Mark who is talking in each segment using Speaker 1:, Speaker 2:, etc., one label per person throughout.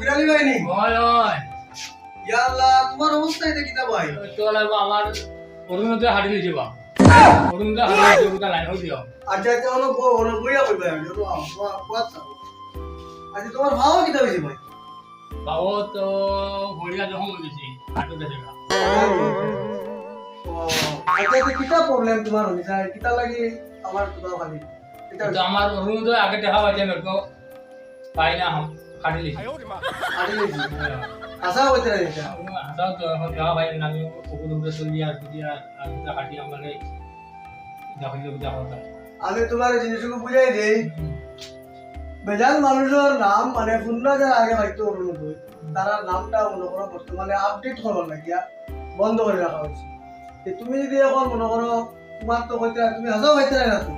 Speaker 1: কান
Speaker 2: ভাইনি
Speaker 3: হয় হয়।
Speaker 2: ইয়া তোমার অবস্থা এটা কিতা ভাই।
Speaker 3: চল আমার অরুণোদয় হাঁটি লিখে বা অরুণোদয় হাঁটি লিখে ওটা লাইন দিও।
Speaker 2: আচ্ছা আচ্ছা অনেক অনেক বইয়া কইবা আমি তো আচ্ছা আচ্ছা তোমার ভাও কিতা হইছে ভাই?
Speaker 3: বাবু তো হরিয়া যখন বলেছি হাঁটু গেছে
Speaker 2: আচ্ছা প্রবলেম তোমার? হইছে আর লাগি আমার তো খালি কিতা
Speaker 3: তো আমার অরুণোদয় আগে দেখা পাইছে মেরে কো পাই না হাম হাঁটি লিখে।
Speaker 2: আড়ি লইছি আশা হইতে রে
Speaker 3: তো এখন দেখা পাই না আমি কুকুর উপরে চলি আর চলি আর আর দুটা হাঁটি আমার এই দেখাইলে বুঝা কথা।
Speaker 2: আমি তোমার জিনিসগুলো বুঝাই দেই। বেজান মানুষের নাম মানে শূন্য যারা আগে হয়তো অনুরোধ হয় তারা নামটা মনে করো বর্তমানে আপডেট করবার লাগিয়া বন্ধ করে রাখা হয়েছে। তে তুমি যদি এখন মনে করো তোমার তো কইতে তুমি হাজাও হইতে না তো?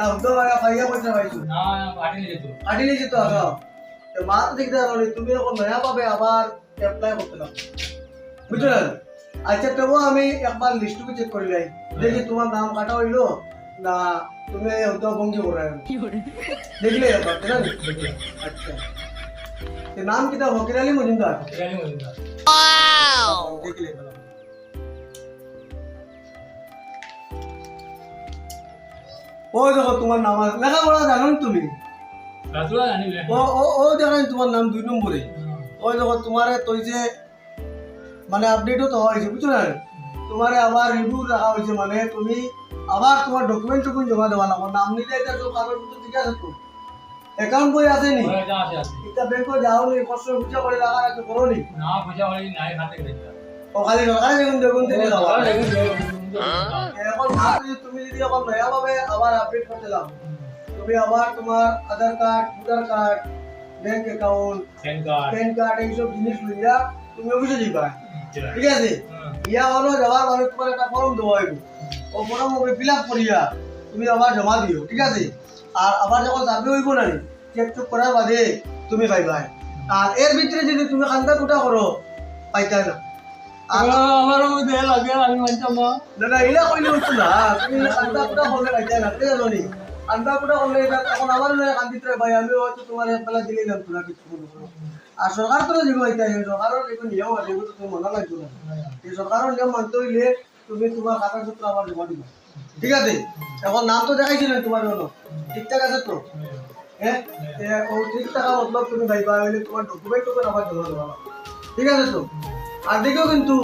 Speaker 2: না আবার অ্যাপ্লাই করতে দাও বুঝছ আচ্ছা তবু আমি একবার লিস্টটুকু চেক করে লাই দেখি তোমার নাম কাটা হইল না তুমি ভঙ্গি দেখলে একবার আচ্ছা। নাম কিতা ফকির আলী মজুমদার?
Speaker 3: মজুমদার।
Speaker 2: দেখলে। ওই দেখো তোমার নাম আছে লেখাপড়া জানো তুমি? ও ও ও দেখেন তোমার নাম দুই নম্বরে। ওই দেখো তোমারে তুই যে মানে আপডেটও তো হয়েছে বুঝছ না তোমারে আবার রিভিউ রাখা হয়েছে মানে তুমি আবার তোমার ডকুমেন্ট টুকুন জমা দেওয়া লাগবে নাম নিলে এটা তো পত্র ঠিক আছে তো। অ্যাকাউন্ট বই আছে নি এটা ব্যাংকে যাও নি কষ্ট বুঝা করে রাখা আছে করো নি।
Speaker 3: না পয়সা হলে নাই হাতে
Speaker 2: ও খালি সরকারে দেখুন দেখুন থেকে যাওয়া এখন ভাব যদি তুমি যদি এখন নয়া আবার আপডেট করতে যাও তুমি আবার তোমার Aadhaar card voter card bank account
Speaker 3: PAN card
Speaker 2: এইসব জিনিস লইয়া তুমি অফিসে যাবা ঠিক আছে? ইয়া হলো যাওয়ার পরে তোমার একটা ফর্ম দেওয়া হইব। ও ফর্ম ওকে ফিল আপ করিয়া তুমি আবার জমা দিও ঠিক আছে? আর আবার যখন যাবে হইব না চেক চেক করার বাদে তুমি পাইবা আর এর ভিতরে যদি তুমি খান্দা কুটা করো পাইতা না।
Speaker 3: আমার না
Speaker 2: না না কইলে হচ্ছে না তুমি খান্দা কুটা করলে না ঠিক আছে নি। খান্দা কুটা করলে এখন আমার লয়ে কান্দিতে ভাই আমি হয়তো তোমার একবেলা কিছু আর সরকার তো দিব এটা সরকারের এগুলো নিয়ম আছে এগুলো তুমি মানা লাগবে না। এই সরকারের নিয়ম মানতে হইলে তুমি তোমার কাগজপত্র আবার জমা দিবা ঠিক আছে? এখন নাম তো দেখাইছিলেন তোমার জন্য ঠিকঠাক আছে তো? হ্যাঁ ও ঠিক থাকা মতলব তুমি ভাইবা হইলে তোমার ডকুমেন্ট টুকুন জমা দেওয়া ঠিক আছে তো? আর দেখো কিন্তু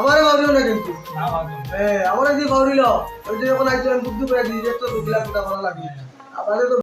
Speaker 2: আমারে ভাবিও না কিন্তু। হ্যাঁ আমার যে ভাবিল ওই যে যখন আইছিলাম বুদ্ধি করে দিয়ে তো লাখ টাকা ভালো লাগে আপনাদের তো